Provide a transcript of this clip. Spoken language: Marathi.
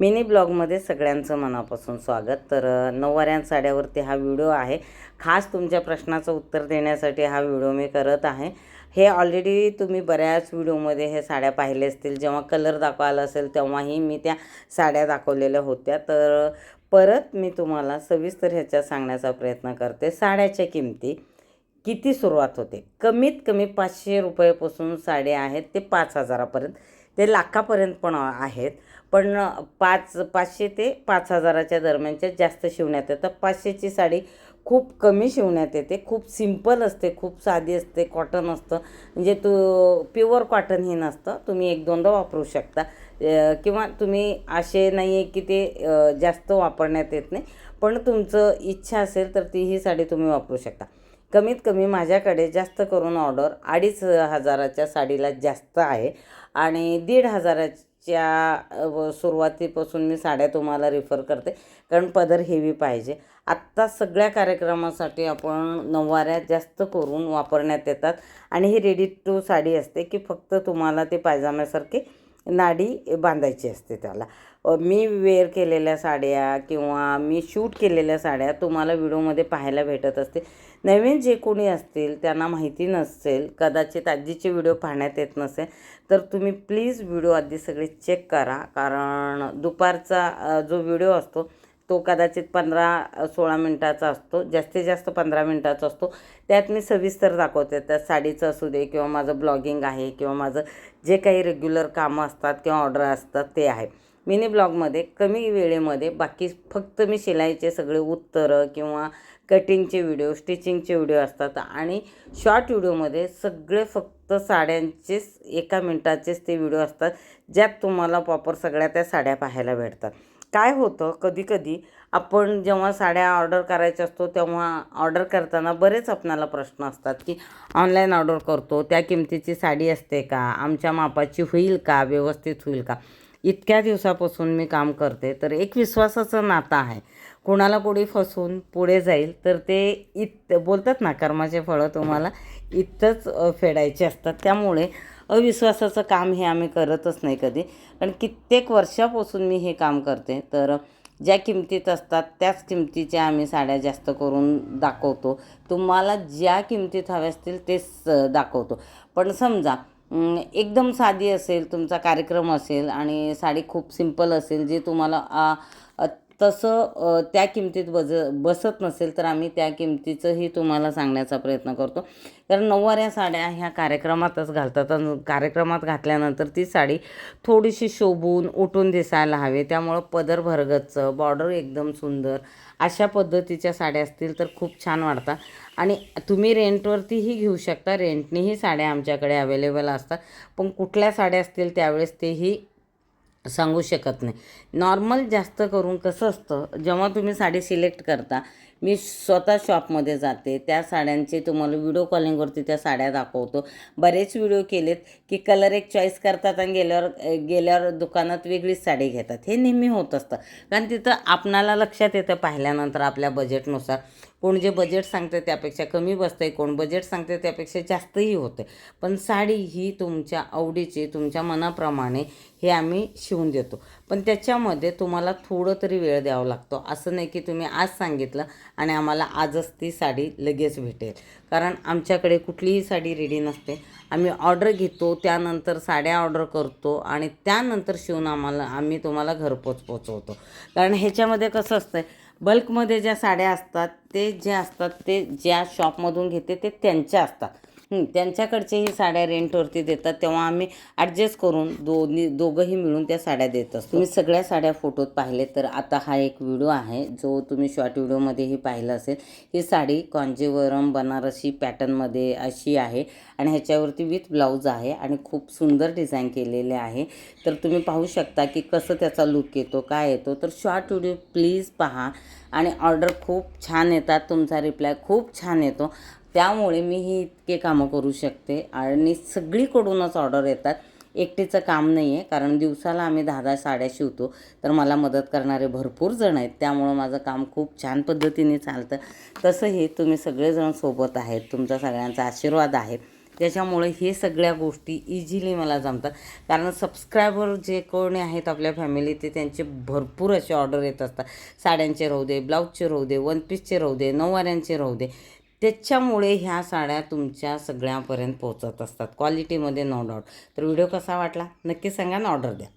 मिनी ब्लॉगमध्ये सगळ्यांचं मनापासून स्वागत. तर अ, साड्यावरती हा व्हिडिओ आहे. खास तुमच्या प्रश्नाचं उत्तर देण्यासाठी हा व्हिडिओ मी करत आहे. हे ऑलरेडी तुम्ही बऱ्याच व्हिडिओमध्ये हे साड्या पाहिले असतील. जेव्हा कलर दाखवायला असेल तेव्हाही मी त्या साड्या दाखवलेल्या होत्या. तर परत मी तुम्हाला सविस्तर ह्याच्यात सांगण्याचा प्रयत्न करते. साड्याच्या किमती किती सुरुवात होते? कमीत कमी पाचशे रुपयापासून साड्या आहेत ते पाच हजारापर्यंत. ते लाखापर्यंत पण आहेत. पण पाच पाचशे ते पाच हजाराच्या दरम्यानच्या जास्त शिवण्यात येतं. पाचशेची साडी खूप कमी शिवण्यात येते. खूप सिंपल असते. खूप साधी असते. कॉटन असतं. म्हणजे तो प्युअर कॉटन हे नसतं. तुम्ही एक दोनदा वापरू शकता. किंवा तुम्ही असे नाही आहे की ते जास्त वापरण्यात येत नाही. पण तुमचं इच्छा असेल तर ती ही साडी तुम्ही वापरू शकता. कमीत कमी माझ्याकडे जास्त करून ऑर्डर अडीच हजाराच्या साडीला जास्त आहे. आणि दीड हजाराच्या सुरुवातीपासून मी साड्या तुम्हाला रिफर करते कारण पदर हेवी पाहिजे. आत्ता सगळ्या कार्यक्रमासाठी आपण नऊवाऱ्या जास्त करून वापरण्यात येतात. आणि ही रेडी टू साडी असते की फक्त तुम्हाला ते पायजाम्यासारखी नाडी बांधायची असते त्याला. मी वेअर केलेल्या साड्या किंवा मी शूट केलेल्या साड्या तुम्हाला व्हिडिओमध्ये पाहायला भेटत असते नवीन जे कोणी असतील त्यांना माहिती नसेल कदाचित आजीचे व्हिडिओ पाहण्यात येत नसेल तर तुम्ही प्लीज व्हिडिओ आधी सगळे चेक करा. कारण दुपारचा जो व्हिडिओ असतो तो कदाचित पंधरा सोळा मिनटाचा असतो जास्तीत जास्त पंधरा मिनटाचा असतो. त्यात मी सविस्तर दाखवते. त्यात साडीचं असू दे किंवा माझं ब्लॉगिंग आहे किंवा माझं जे काही रेग्युलर कामं असतात किंवा ऑर्डर असतात ते आहे. मिनी ब्लॉगमध्ये कमी वेळेमध्ये बाकी फक्त मी शिलाईचे सगळे उत्तरं किंवा कटिंगचे व्हिडिओ स्टिचिंगचे व्हिडिओ असतात आणि शॉर्ट व्हिडिओमध्ये सगळे फक्त साड्यांचेच एका मिनटाचेच ते व्हिडिओ असतात ज्यात तुम्हाला प्रॉपर सगळ्या त्या साड्या पाहायला भेटतात. काय होतं कधी कधी आपण जेव्हा साड्या ऑर्डर करायच्या असतो तेव्हा ऑर्डर करताना बरेच आपणाला प्रश्न असतात की ऑनलाईन ऑर्डर करतो त्या किमतीची साडी असते का? आमच्या मापाची होईल का? व्यवस्थित होईल का? इतक्या दिवसापासून मी काम करते तर एक विश्वासाचं नातं आहे. कोणाला कोणी फसवून पुढे जाईल तर ते इत बोलतात ना कर्माचे फळं तुम्हाला इथंच फेडायचे असतात. त्यामुळे अविश्वासाचं काम हे आम्ही करतच नाही कधी. कारण कित्येक वर्षापासून मी हे काम करते. तर ज्या किमतीत असतात त्याच किमतीच्या आम्ही साड्या जास्त करून दाखवतो. तुम्हाला ज्या किमतीत हव्या असतील तेच दाखवतो. पण समजा एकदम साधी असेल तुमचा कार्यक्रम असेल आणि साडी खूप सिंपल असेल जी तुम्हाला तसं त्या किमतीत बज बसत नसेल तर आम्ही त्या किमतीचंही तुम्हाला सांगण्याचा प्रयत्न करतो. कारण नऊवाऱ्या साड्या ह्या कार्यक्रमातच घालतात आणि कार्यक्रमात घातल्यानंतर ती साडी थोडीशी शोभून उठून दिसायला हवी. त्यामुळं पदर भरगच्च बॉर्डर एकदम सुंदर अशा पद्धतीच्या साड्या असतील तर खूप छान वाटतात. आणि तुम्ही रेंटवरतीही घेऊ शकता. रेंटनीही साड्या आमच्याकडे अवेलेबल असतात. पण कुठल्या साड्या असतील त्यावेळेस तेही सांगू शकत नाही. नॉर्मल जास्त करून कसं असतं जेव्हा तुम्ही साडी सिलेक्ट करता मी स्वतः शॉपमध्ये जाते त्या साड्यांचे तुम्हाला व्हिडिओ कॉलिंगवरती त्या साड्या दाखवतो. बरेच व्हिडिओ केलेत की कलर एक चॉईस करतात आणि गेल्यावर गेल्यावर दुकानात वेगळीच साडी घेतात. हे नेहमी होत असतं. कारण तिथं आपणाला लक्षात येतं पाहिल्यानंतर आपल्या बजेटनुसार कोण जे बजेट सांगते त्यापेक्षा कमी बसतं आहे कोण बजेट सांगते त्यापेक्षा जास्तही होते पण साडी ही तुमच्या आवडीची तुमच्या मनाप्रमाणे हे आम्ही शिवून देतो. पण त्याच्यामध्ये तुम्हाला थोडं तरी वेळ द्यावा लागतो. असं नाही की तुम्ही आज सांगितलं आणि आम्हाला आजच ती साडी लगेच भेटेल. कारण आमच्याकडे कुठलीही साडी रेडी नसते. आम्ही ऑर्डर घेतो त्यानंतर साड्या ऑर्डर करतो आणि त्यानंतर शिवून आम्हाला आम्ही तुम्हाला घरपोच पोचवतो. कारण ह्याच्यामध्ये कसं असतं बल्कमध्ये ज्या साड्या असतात ते जे असतात ते ज्या शॉपमधून घेते ते त्यांच्या असतात. त्यांच्याकडचेही साड्या रेंटवरती देतात तेव्हा आम्ही ॲडजस्ट करून दोन्ही दोघंही मिळून त्या साड्या देत असतो. तुम्ही सगळ्या साड्या फोटोत पाहिले तर आता हा एक व्हिडिओ आहे जो तुम्ही शॉर्ट व्हिडिओमध्येही पाहिला असेल. ही साडी कांजीवरम बनारसी पॅटर्नमध्ये अशी आहे आणि ह्याच्यावरती विथ ब्लाऊज आहे आणि खूप सुंदर डिझाईन केलेले आहे. तर तुम्ही पाहू शकता की कसं त्याचा लुक येतो काय येतो. तर शॉर्ट व्हिडिओ प्लीज पहा आणि ऑर्डर खूप छान येतात तुमचा रिप्लाय खूप छान येतो. त्यामुळे मी ही इतके कामं करू शकते. आणि सगळीकडूनच ऑर्डर येतात. एकटीचं काम नाही आहे कारण दिवसाला आम्ही दहा दहा साड्या शिवतो तर मला मदत करणारे भरपूर जण आहेत. त्यामुळं माझं काम खूप छान पद्धतीने चालतं. तसंही तुम्ही सगळेजण सोबत आहेत. तुमचा सगळ्यांचा आशीर्वाद आहे. त्याच्यामुळे हे सगळ्या गोष्टी इझिली मला जमतात. कारण सबस्क्रायबर जे कोणी आहेत आपल्या फॅमिली ते त्यांचे भरपूर असे ऑर्डर येत असतात. साड्यांचे राहू दे ब्लाऊजचे राहू दे वन पीसचे राहू दे नऊवाऱ्यांचे राहू दे. त्याच्यामुळे ह्या साड्या तुमच्या सगळ्यांपर्यंत पोहोचत असतात. क्वालिटीमध्ये नो डाऊट तर व्हिडिओ कसा वाटला? नक्की सांगा ना ऑर्डर द्या.